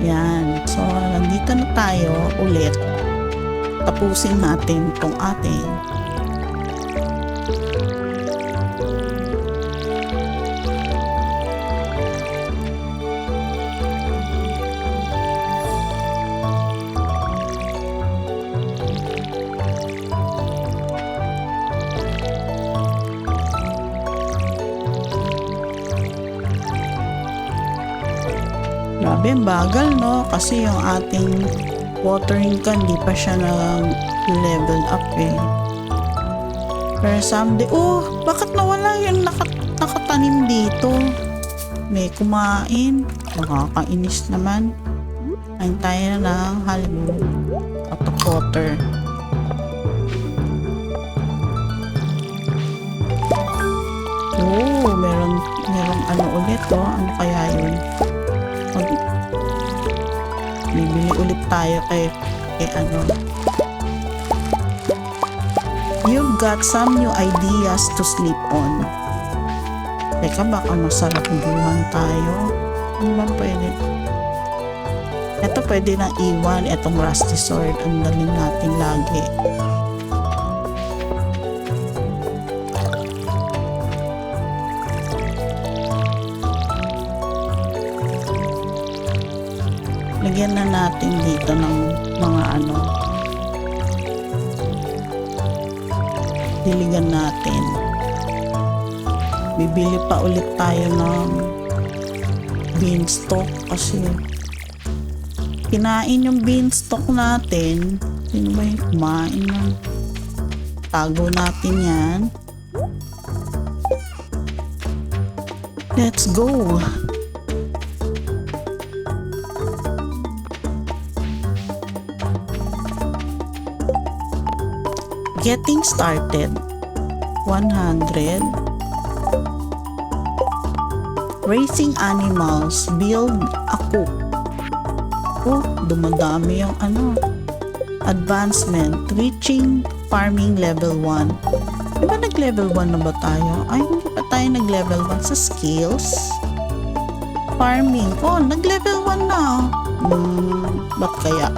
Yan. So, nandito na tayo ulit. Tapusin natin tong ating Grabe, ang bagal, no? Kasi yung ating watering can, di pa siya nag-level up eh. Pero someday, oh, bakit nawala yung naka, nakatanim dito? May kumain. Nakakainis naman. Kain tayo na ng halbo. Kato-quarter. Oh, meron, meron ano ulit, oh. Ano kaya yun? Mag, bibili ulit tayo kay, kay ano. You've got some new ideas to sleep on. Teka, baka masarap buwan tayo. Ano ba pwede? Ito pwede na iwan. Itong rusty sword. Ang daling natin lagi. Lagyan na natin dito ng mga ano. Diligan natin. Bibili pa ulit tayo ng beanstalk kasi kinain yung beanstalk natin. Sino ba yung kumain ng tago natin yan? Let's go! Getting started. 100. Raising animals. Build a coop. Oh, dumadami yung ano. Advancement. Reaching farming level 1. Di ba nag-level 1 na ba tayo? Ay, hindi pa tayo nag-level 1 sa skills. Farming. Oh, nag-level 1 na. Hmm, ba't kaya?